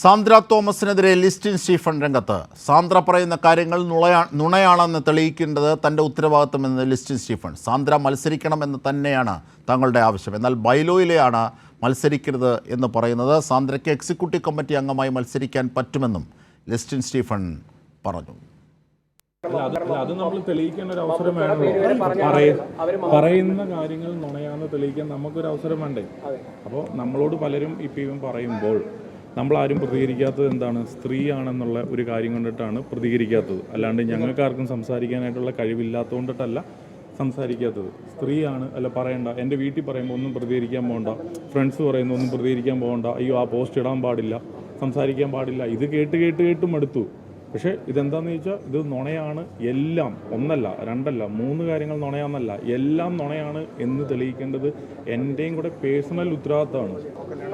Sandra തോമസിനെതിരെ Listin Stephen രംഗത്ത്. സാന്ദ്ര പറയുന്ന കാര്യങ്ങൾ നുണയാ നുണയാണെന്ന് തെളിയിക്കേണ്ടത് തന്റെ ഉത്തരവാദിത്വമെന്ന് ലിസ്റ്റിൻ സ്റ്റീഫൻ. സാന്ദ്ര മത്സരിക്കണമെന്ന് തന്നെയാണ് തങ്ങളുടെ ആവശ്യം. എന്നാൽ ബൈലോയിലെയാണ് മത്സരിക്കരുത് എന്ന് പറയുന്നത്. സാന്ദ്രയ്ക്ക് എക്സിക്യൂട്ടീവ് കമ്മിറ്റി അംഗമായി മത്സരിക്കാൻ പറ്റുമെന്നും ലിസ്റ്റിൻ സ്റ്റീഫൻ പറഞ്ഞു. അത് നമ്മൾ തെളിയിക്കേണ്ട ഒരു അവസരം വേണമല്ലോ. പറയ- പറയുന്ന കാര്യങ്ങൾ നുണയാന്ന് തെളിയിക്കാൻ നമുക്കൊരു അവസരം വേണ്ടേ? അപ്പോൾ നമ്മളോട് പലരും ഇപ്പം പറയുമ്പോൾ നമ്മളാരും പ്രതികരിക്കാത്തത് എന്താണ്? സ്ത്രീയാണെന്നുള്ള ഒരു കാര്യം കൊണ്ടിട്ടാണ് പ്രതികരിക്കാത്തത്. അല്ലാണ്ട് ഞങ്ങൾക്കാർക്കും സംസാരിക്കാനായിട്ടുള്ള കഴിവില്ലാത്തതുകൊണ്ടിട്ടല്ല സംസാരിക്കാത്തത്. സ്ത്രീയാണ് അല്ല പറയണ്ട. എന്റെ വീട്ടിൽ പറയുമ്പോൾ ഒന്നും പ്രതികരിക്കാൻ പോകണ്ട ഫ്രണ്ട്സ് പറയുന്നു ഒന്നും പ്രതികരിക്കാൻ പോകണ്ട അയ്യോ ആ പോസ്റ്റ് ഇടാൻ പാടില്ല. സംസാരിക്കാൻ പാടില്ല. ഇത് കേട്ട് കേട്ട് കേട്ടും എടുത്തു. പക്ഷേ ഇതെന്താണെന്ന് ചോദിച്ചാൽ ഇത് നുണയാണ് എല്ലാം ഒന്നല്ല രണ്ടല്ല മൂന്ന് കാര്യങ്ങൾ നുണയാന്നല്ല എല്ലാം നുണയാണ് എന്ന് തെളിയിക്കേണ്ടത് എന്റെയും കൂടെ പേഴ്സണൽ ഉത്തരവാദിത്തമാണ്.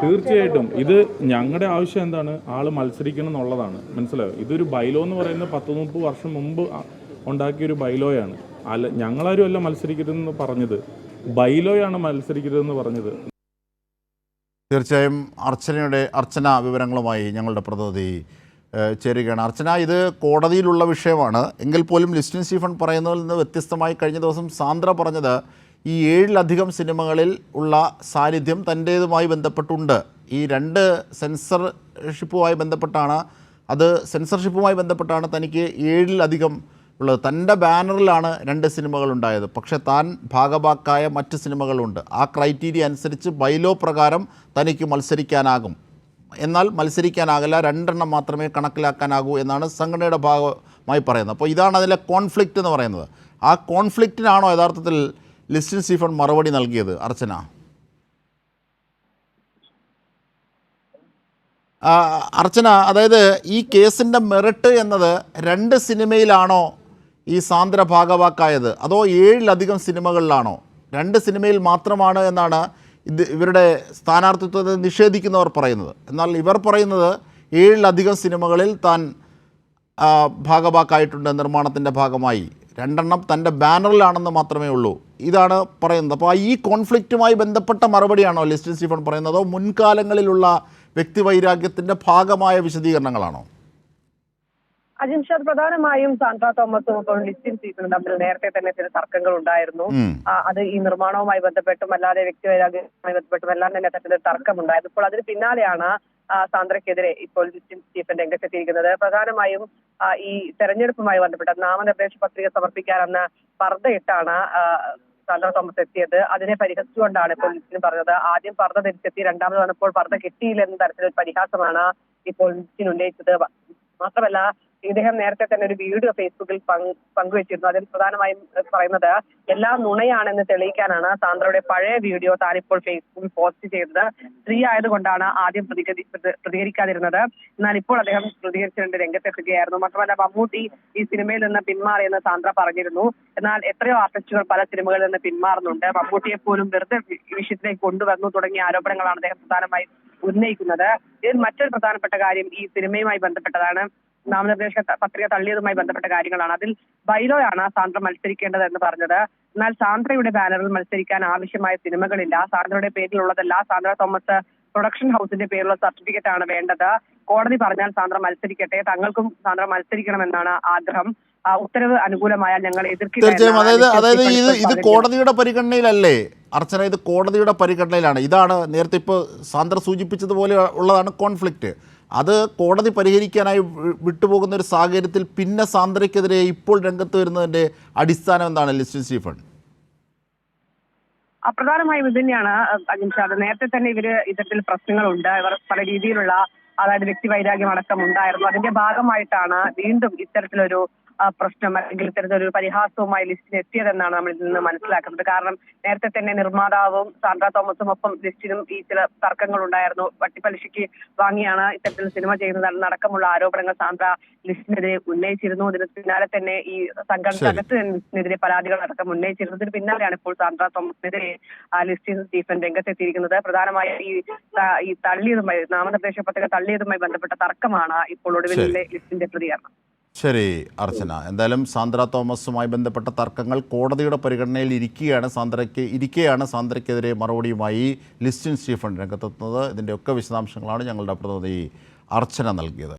തീർച്ചയായിട്ടും ഇത് ഞങ്ങളുടെ ആവശ്യം എന്താണ്? ആൾ മത്സരിക്കണം എന്നുള്ളതാണ് മനസ്സിലായോ? ഇതൊരു ബൈലോ എന്ന് പറയുന്നത് പത്ത് മുപ്പത് വർഷം മുമ്പ് ഉണ്ടാക്കിയൊരു ബൈലോയാണ്. അല്ല ഞങ്ങളാരും അല്ല മത്സരിക്കരുതെന്ന് പറഞ്ഞത്. ബൈലോയാണ് മത്സരിക്കരുതെന്ന് പറഞ്ഞത്. തീർച്ചയായും അർച്ചനയുടെ അർച്ചന വിവരങ്ങളുമായി ഞങ്ങളുടെ പ്രതിനിധി ചേരുകയാണ്. അർച്ചന ഇത് കോടതിയിലുള്ള വിഷയമാണ്. എങ്കിൽ പോലും ലിസ്റ്റിൻ സ്റ്റീഫൻ പറയുന്നതിൽ നിന്ന് വ്യത്യസ്തമായി കഴിഞ്ഞ ദിവസം സാന്ദ്ര പറഞ്ഞത് ഈ ഏഴിലധികം സിനിമകളിൽ ഉള്ള സാന്നിധ്യം തന്റേതുമായി ബന്ധപ്പെട്ടുണ്ട്. ഈ രണ്ട് സെൻസർഷിപ്പുമായി ബന്ധപ്പെട്ടാണ് അത് സെൻസർഷിപ്പുമായി ബന്ധപ്പെട്ടാണ് തനിക്ക് ഏഴിലധികം ഉള്ളത്. തന്റെ ബാനറിലാണ് രണ്ട് സിനിമകൾ ഉണ്ടായത്. പക്ഷേ താൻ ഭാഗഭാക്കായ മറ്റ് സിനിമകളുണ്ട്. ആ ക്രൈറ്റീരിയ അനുസരിച്ച് ബൈലോ പ്രകാരം തനിക്ക് മത്സരിക്കാനാകും. എന്നാൽ മത്സരിക്കാനാകില്ല രണ്ടെണ്ണം മാത്രമേ കണക്കിലാക്കാനാകൂ എന്നാണ് സംഘടനയുടെ ഭാഗമായി പറയുന്നത്. അപ്പോൾ ഇതാണ് അതിലെ കോൺഫ്ലിക്റ്റ് എന്ന് പറയുന്നത്. ആ കോൺഫ്ലിക്റ്റിനാണോ യഥാർത്ഥത്തിൽ ലിസ്റ്റിൻ സീഫൺ മറുപടി നൽകിയത്? അർച്ചന. അർച്ചന അതായത് ഈ കേസിന്റെ മെറിറ്റ് എന്നത് രണ്ട് സിനിമയിലാണോ ഈ സാന്ദ്ര ഭാഗവാക്കായത്? അതോ ഏഴിലധികം സിനിമകളിലാണോ? രണ്ട് സിനിമയിൽ മാത്രമാണ് എന്നാണ് ഇത് ഇവരുടെ സ്ഥാനാർത്ഥിത്വത്തെ നിഷേധിക്കുന്നവർ പറയുന്നത്. എന്നാൽ ഇവർ പറയുന്നത് ഏഴിലധികം സിനിമകളിൽ താൻ ഭാഗഭാക്കായിട്ടുണ്ട് നിർമ്മാണത്തിന്റെ ഭാഗമായി. രണ്ടെണ്ണം തന്റെ ബാനറിലാണെന്ന് മാത്രമേ ഉള്ളൂ. ഇതാണ് പറയുന്നത്. അപ്പോൾ ഈ കോൺഫ്ലിക്റ്റുമായി ബന്ധപ്പെട്ട മറുപടിയാണോ ലിസ്റ്റിൻ സ്റ്റീഫൻ പറയുന്നതോ? മുൻകാലങ്ങളിലുള്ള വ്യക്തിവൈരാഗ്യത്തിന്റെ ഭാഗമായ വിശദീകരണങ്ങളാണോ? അജിംഷാദ് പ്രധാനമായും സാന്ദ്ര തോമസും ഇപ്പോൾ ലിസ്റ്റിൻ സീസണും തമ്മിൽ നേരത്തെ തന്നെ ചില തർക്കങ്ങൾ ഉണ്ടായിരുന്നു. അത് ഈ നിർമ്മാണവുമായി ബന്ധപ്പെട്ടും അല്ലാതെ വ്യക്തിവൈരാഗ്യവുമായി ബന്ധപ്പെട്ടും എല്ലാം തന്നെ തരത്തിലൊരു തർക്കമുണ്ടായിരുന്നു. ഇപ്പോൾ അതിന് പിന്നാലെയാണ് സാന്ദ്രക്കെതിരെ സാന്ദ്രയ്ക്കെതിരെ ഇപ്പോൾ ലിസ്റ്റിൻ സ്റ്റീഫൻ രംഗത്തെത്തിയിരിക്കുന്നത്. പ്രധാനമായും ഈ തെരഞ്ഞെടുപ്പുമായി ബന്ധപ്പെട്ട നാമനിർദ്ദേശ പത്രിക സമർപ്പിക്കാനെന്ന് പർദ്ദയിട്ടാണ് സാന്ദ്ര തോമസ് എത്തിയത്. അതിനെ പരിഹസിച്ചുകൊണ്ടാണ് ഇപ്പോൾ ലിസ്റ്റിൻ പറഞ്ഞത്. ആദ്യം പർദ്ദ തിരിച്ചെത്തി രണ്ടാമത് വന്നപ്പോൾ പർദ്ദ കിട്ടിയില്ലെന്ന തരത്തിലൊരു പരിഹാസമാണ് ഇപ്പോൾ ലിസ്റ്റിൻ ഉന്നയിച്ചത്. മാത്രമല്ല ഇദ്ദേഹം നേരത്തെ തന്നെ ഒരു വീഡിയോ ഫേസ്ബുക്കിൽ പങ്ക് പങ്കുവച്ചിരുന്നു. അതിൽ പ്രധാനമായും പറയുന്നത് എല്ലാം നുണയാണെന്ന് തെളിയിക്കാനാണ് സാന്ദ്രയുടെ പഴയ വീഡിയോ താനിപ്പോൾ ഫേസ്ബുക്കിൽ പോസ്റ്റ് ചെയ്തത്. സ്ത്രീ ആയതുകൊണ്ടാണ് ആദ്യം പ്രതികരി പ്രതി- പ്രതികരിക്കാതിരുന്നത്. എന്നാൽ ഇപ്പോൾ അദ്ദേഹം പ്രതികരിച്ചുകൊണ്ട് രംഗത്തെത്തുകയായിരുന്നു. മാത്രമല്ല മമ്മൂട്ടി ഈ സിനിമയിൽ നിന്ന് പിന്മാറിയെന്ന് സാന്ദ്ര പറഞ്ഞിരുന്നു. എന്നാൽ എത്രയോ ആർട്ടിസ്റ്റുകൾ പല സിനിമകളിൽ നിന്ന് പിന്മാറുന്നുണ്ട്. മമ്മൂട്ടിയെ പോലും വെറുതെ വിഷയത്തിലേക്ക് കൊണ്ടുവന്നു തുടങ്ങിയ ആരോപണങ്ങളാണ് അദ്ദേഹം പ്രധാനമായും ഉന്നയിക്കുന്നത്. ഇതിൽ മറ്റൊരു പ്രധാനപ്പെട്ട കാര്യം ഈ സിനിമയുമായി ബന്ധപ്പെട്ടതാണ്. നാമനിർദ്ദേശ പത്രിക തള്ളിയതുമായി ബന്ധപ്പെട്ട കാര്യങ്ങളാണ്. അതിൽ ബൈലോയാണ് സാന്ദ്ര മത്സരിക്കേണ്ടത് എന്ന് പറഞ്ഞത്. എന്നാൽ സാന്ദ്രയുടെ ബാനറിൽ മത്സരിക്കാൻ ആവശ്യമായ സിനിമകളില്ല. സാന്ദ്രയുടെ പേരിലുള്ളതല്ല. സാന്ദ്ര തോമസ് പ്രൊഡക്ഷൻ ഹൗസിന്റെ പേരിലുള്ള സർട്ടിഫിക്കറ്റ് ആണ് വേണ്ടത്. കോടതി പറഞ്ഞാൽ സാന്ദ്ര മത്സരിക്കട്ടെ. തങ്ങൾക്കും സാന്ദ്ര മത്സരിക്കണമെന്നാണ് ആഗ്രഹം. ഉത്തരവ് അനുകൂലമായാൽ ഞങ്ങൾ തീർച്ചയായും. അതായത് അതായത് ഇത് ഇത് കോടതിയുടെ പരിഗണനയിലല്ലേ? അർച്ചന ഇത് കോടതിയുടെ പരിഗണനയിലാണ്. ഇതാണ് നേരത്തെ ഇപ്പോൾ സാന്ദ്ര സൂചിപ്പിച്ചതുപോലെ ഉള്ളതാണ് കോൺഫ്ലിക്റ്റ്. അത് കോടതി പരിഹരിക്കാനായി വിട്ടുപോകുന്ന ഒരു സാഹചര്യത്തിൽ പിന്നെ സാന്ദ്രയ്ക്കെതിരെ ഇപ്പോൾ രംഗത്ത് വരുന്നതിന്റെ അടിസ്ഥാനം എന്താണ് ലിസ്റ്റിൻ സ്റ്റീഫൻ? അപ്രധാനമായും ഇത് തന്നെയാണ് നേരത്തെ തന്നെ ഇവർ ഇത്തരത്തിൽ പ്രശ്നങ്ങളുണ്ട്. ഇവർ പല രീതിയിലുള്ള അതായത് വ്യക്തി വൈരാഗ്യം അടക്കം ഉണ്ടായിരുന്നു. അതിന്റെ ഭാഗമായിട്ടാണ് വീണ്ടും ഇത്തരത്തിലൊരു പ്രശ്നം അല്ലെങ്കിൽ ഇത്തരത്തിലൊരു പരിഹാസവുമായി ലിസ്റ്റിൽ എത്തിയതെന്നാണ് നമ്മൾ ഇതിൽ നിന്ന് മനസ്സിലാക്കുന്നത്. കാരണം നേരത്തെ തന്നെ നിർമ്മാതാവും സാന്ദ്ര തോമസും ഒപ്പം ലിസ്റ്റിനും ഈ ചില തർക്കങ്ങൾ ഉണ്ടായിരുന്നു. വട്ടിപ്പലിശയ്ക്ക് വാങ്ങിയാണ് ഇത്തരത്തിൽ സിനിമ ചെയ്യുന്നത്. അടക്കമുള്ള ആരോപണങ്ങൾ സാന്ദ്ര ലിസ്റ്റിനെതിരെ ഉന്നയിച്ചിരുന്നു. ഇതിന് പിന്നാലെ തന്നെ ഈ സംഘടനകത്ത് ലിസ്റ്റിനെതിരെ പരാതികൾ അടക്കം ഉന്നയിച്ചിരുന്നു. ഇതിന് പിന്നാലെയാണ് ഇപ്പോൾ സാന്ദ്ര തോമസിനെതിരെ ആ, ലിസ്റ്റിൻ സ്റ്റീഫൻ രംഗത്തെത്തിയിരിക്കുന്നത്. പ്രധാനമായും ഈ ഈ തള്ളിയതുമായി നാമനിർദ്ദേശ പത്രിക തള്ളിയതുമായി ബന്ധപ്പെട്ട തർക്കമാണ് ഇപ്പോൾ ഒടുവിലെ ലിസ്റ്റിന്റെ പ്രതികരണം. ശരി അർച്ചന. എന്തായാലും സാന്ദ്ര തോമസുമായി ബന്ധപ്പെട്ട തർക്കങ്ങൾ കോടതിയുടെ പരിഗണനയിൽ ഇരിക്കുകയാണ്. സാന്ദ്രയ്ക്ക് ഇരിക്കെയാണ് സാന്ദ്രയ്ക്കെതിരെ മറുപടിയുമായി ലിസ്റ്റിൻ സ്റ്റീഫൻ രംഗത്തെത്തുന്നത്. ഇതിന്റെയൊക്കെ വിശദാംശങ്ങളാണ് ഞങ്ങളുടെ പ്രതിനിധി അർച്ചന നൽകിയത്.